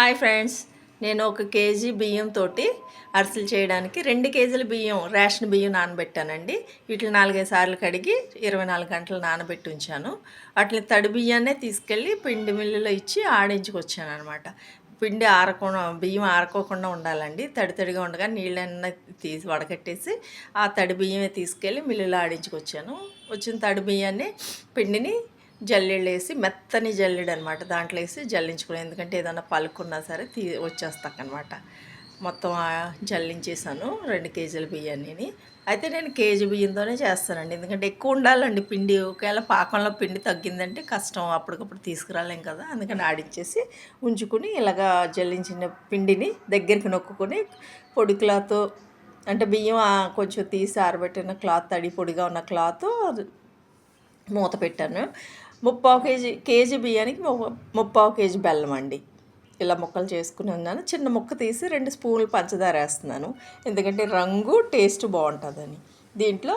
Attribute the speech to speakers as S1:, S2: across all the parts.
S1: Hi friends నేను ఒక KG బియ్యంతో అరిసెలు చేయడానికి రెండు కేజీల బియ్యం రేషన్ బియ్యం నానబెట్టానండి. వీటిని నాలుగైదు సార్లు కడిగి ఇరవై నాలుగు గంటలు నానబెట్టి ఉంచాను. వాటిని తడి బియ్యాన్నే తీసుకెళ్ళి పిండి మిల్లులో ఇచ్చి ఆడించుకొచ్చాను అనమాట పిండి ఆరకుండా బియ్యం ఆరకోకుండా ఉండాలండి. తడి తడిగా ఉండగా నీళ్ళన్నీ తీసి వడకట్టేసి ఆ తడి బియ్యమే తీసుకెళ్ళి మిల్లులో ఆడించుకొచ్చాను. వచ్చిన తడి బియ్యాన్ని పిండిని జల్లెళ్ళు వేసి మెత్తని జల్లెడు అనమాట దాంట్లో వేసి జల్లించుకుని ఎందుకంటే ఏదైనా పలుకున్నా సరే తీ వచ్చేస్తాకనమాట. మొత్తం జల్లించేసాను రెండు కేజీల బియ్యాన్ని అయితే నేను కేజీ బియ్యంతోనే చేస్తానండి. ఎందుకంటే ఎక్కువ ఉండాలండి పిండి. ఒకవేళ పాకంలో పిండి తగ్గిందంటే కష్టం. అప్పటికప్పుడు తీసుకురాలేం కదా. అందుకని ఆడించేసి ఉంచుకుని ఇలాగా జల్లించిన పిండిని దగ్గరికి నొక్కుని పొడి క్లాత్ అంటే బియ్యం కొంచెం తీసి ఆరబెట్టిన క్లాత్ తడి పొడిగా ఉన్న క్లాత్ మూత పెట్టాను. ముప్పావు కేజీ కేజీ బియ్యానికి ముప్పావు కేజీ బెల్లం అండి. ఇలా ముక్కలు చేసుకుని ఉన్నాను. చిన్న ముక్క తీసి రెండు స్పూన్లు పంచదార వేస్తున్నాను. ఎందుకంటే రంగు టేస్ట్ బాగుంటుందని. దీంట్లో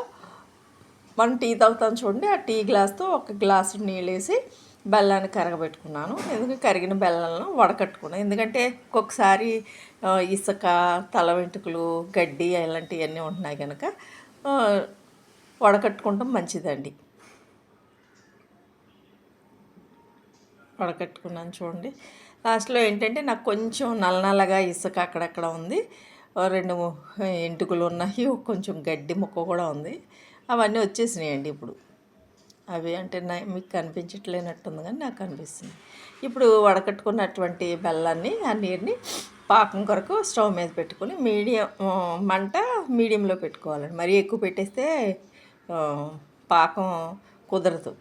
S1: మనం టీ తాగుతాం చూడండి ఆ టీ గ్లాస్తో ఒక గ్లాసు నీళ్ళు వేసి బెల్లాన్ని కరగబెట్టుకున్నాను. ఎందుకంటే కరిగిన బెల్లంలో వడకట్టుకున్నాను. ఎందుకంటే ఒక్కొక్కసారి ఇసుక తల వెంట్రుకలు గడ్డి ఇలాంటివన్నీ ఉంటున్నాయి కనుక వడకట్టుకుంటాం మంచిదండి. వడకట్టుకున్నాను చూడండి. లాస్ట్లో ఏంటంటే నాకు కొంచెం నల్ల నల్లగా ఇసుక అక్కడక్కడ ఉంది. రెండు ము- ఎంటుకలు ఉన్నాయి కొంచెం గడ్డి ముక్క కూడా ఉంది. అవన్నీ వచ్చేసినాయండి ఇప్పుడు. అవి అంటే నా మీకు కనిపించట్లేనట్టుంది కానీ నాకు కనిపిస్తుంది ఇప్పుడు వడకట్టుకున్నటువంటి బెల్లాన్ని ఆ నీరుని పాకం కొరకు స్టవ్ మీద పెట్టుకొని మీడియం మంట మీడియంలో పెట్టుకోవాలండి. మరీ ఎక్కువ పెట్టేస్తే పాకం కుదరదు.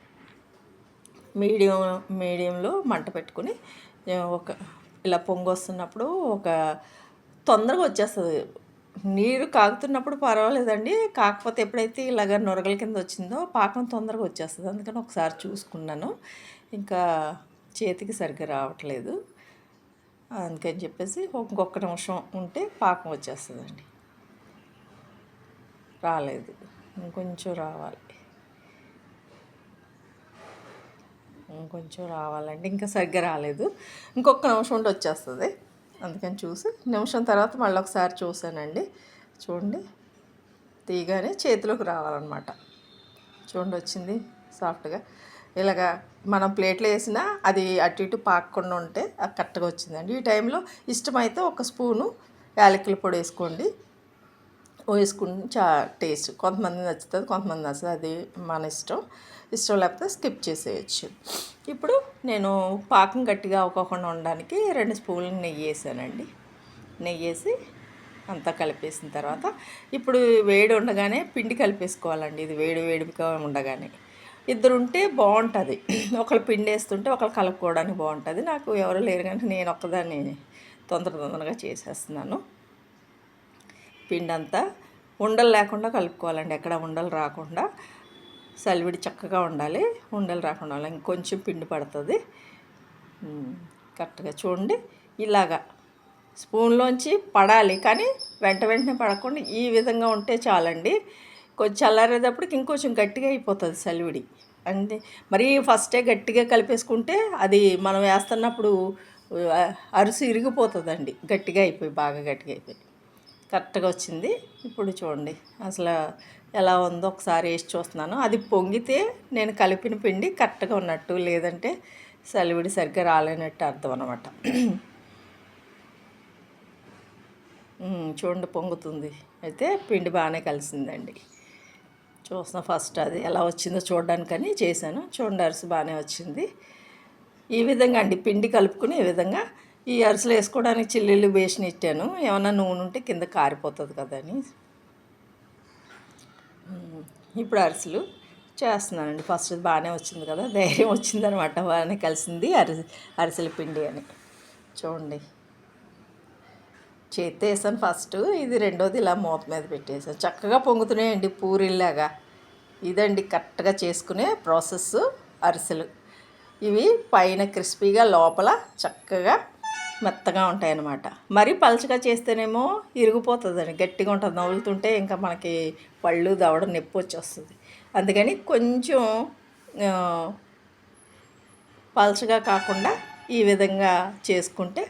S1: మీడియం మీడియంలో మంట పెట్టుకుని ఒక ఇలా పొంగొస్తున్నప్పుడు ఒక తొందరగా వచ్చేస్తుంది. నీరు కాగుతున్నప్పుడు పర్వాలేదండి. కాకపోతే ఎప్పుడైతే ఇలాగ నొరగల కింద వచ్చిందో పాకం తొందరగా వచ్చేస్తుంది. అందుకని ఒకసారి చూసుకున్నాను. ఇంకా చేతికి సరిగ్గా రావట్లేదు. అందుకని చెప్పేసి ఇంకొక నిమిషం ఉంటే పాకం వచ్చేస్తుందండి. రాలేదు. ఇంకొంచెం రావాలి. కొంచెం రావాలండి. ఇంకా సరిగ్గా రాలేదు. ఇంకొక నిమిషం ఉండి వచ్చేస్తుంది. అందుకని చూసి నిమిషం తర్వాత మళ్ళీ ఒకసారి చూసానండి చూడండి. తీయగానే చేతిలోకి రావాలన్నమాట. చూడండి వచ్చింది సాఫ్ట్గా. ఇలాగా మనం ప్లేట్లో వేసినా అది అటు ఇటు పాకకుండా ఉంటే అది కరెక్ట్గా వచ్చిందండి. ఈ టైంలో ఇష్టమైతే ఒక స్పూను యాలకుల పొడి వేసుకోండి. వేసుకుని చా టేస్ట్. కొంతమంది నచ్చుతుంది కొంతమంది నచ్చుతుంది అది మన ఇష్టం. ఇష్టం లేకపోతే స్కిప్ చేసేయచ్చు. ఇప్పుడు నేను పాకం గట్టిగా అవ్వకుండా ఉండడానికి రెండు స్పూన్లు నెయ్యి వేసానండి. నెయ్యి వేసి అంతా కలిపేసిన తర్వాత ఇప్పుడు వేడి ఉండగానే పిండి కలిపేసుకోవాలండి. ఇది వేడి వేడిగా ఉండగానే. ఇద్దరు ఉంటే బాగుంటుంది. ఒకళ్ళు పిండి వేస్తుంటే ఒకళ్ళు కలుపుకోవడానికి బాగుంటుంది. నాకు ఎవరు లేరు కానీ నేను ఒక్కదాన్ని తొందర తొందరగా చేసేస్తున్నాను. పిండి అంతా ఉండలు లేకుండా కలుపుకోవాలండి. ఎక్కడ ఉండలు రాకుండా సలివిడి చక్కగా ఉండాలి. ఉండలు రాకుండా ఉండాలి. ఇంకొంచెం పిండి పడుతుంది. కరెక్ట్గా చూడండి. ఇలాగా స్పూన్లోంచి పడాలి. కానీ వెంట వెంటనే పడకుండా ఈ విధంగా ఉంటే చాలండి. కొంచెం చల్లారేటప్పటికి ఇంకొంచెం గట్టిగా అయిపోతుంది సలివిడి. అంటే మరీ ఫస్టే గట్టిగా కలిపేసుకుంటే అది మనం వేస్తున్నప్పుడు అరుసు ఇరిగిపోతుందండి. గట్టిగా అయిపోయి బాగా గట్టిగా అయిపోయి. కరెక్ట్గా వచ్చింది. ఇప్పుడు చూడండి అసలు ఎలా ఉందో ఒకసారి వేసి చూస్తున్నాను. అది పొంగితే నేను కలిపిన పిండి కరెక్ట్గా ఉన్నట్టు లేదంటే సలివిడి సరిగ్గా రాలేనట్టు అర్థం అనమాట చూడండి పొంగుతుంది. అయితే పిండి బాగానే కలిసిందండి. చూసిన ఫస్ట్ అది ఎలా వచ్చిందో చూడడానికని చేశాను. చూడండి అరిసి బాగానే వచ్చింది. ఈ విధంగా అండి పిండి కలుపుకుని ఈ విధంగా ఈ అరిసెలు వేసుకోవడానికి చిల్లీలు బేసిన ఇట్టాను ఏమన్నా నూనె ఉంటే కింద కారిపోతుంది కదా అని. ఇప్పుడు అరిసెలు చేస్తున్నానండి. ఫస్ట్ బాగానే వచ్చింది కదా ధైర్యం వచ్చిందనమాట బాగానే కలిసింది అరి అరిసెల పిండి అని. చూడండి. చేతి వేసాను ఫస్ట్ ఇది రెండోది ఇలా మూత మీద పెట్టేసాను. చక్కగా పొంగుతున్నాయండి పూరిల్లాగా. ఇదండి కరెక్ట్గా చేసుకునే ప్రాసెస్ అరిసెలు. ఇవి పైన క్రిస్పీగా లోపల చక్కగా మెత్తగా ఉంటాయి అన్నమాట మరీ పలచగా చేస్తేనేమో ఇరిగిపోతుందండి. గట్టిగా ఉంటుంది. నవ్వులుతుంటే ఇంకా మనకి పళ్ళు దవడ నొప్పి వచ్చేస్తుంది. అందుకని కొంచెం పలచగా కాకుండా ఈ విధంగా చేసుకుంటే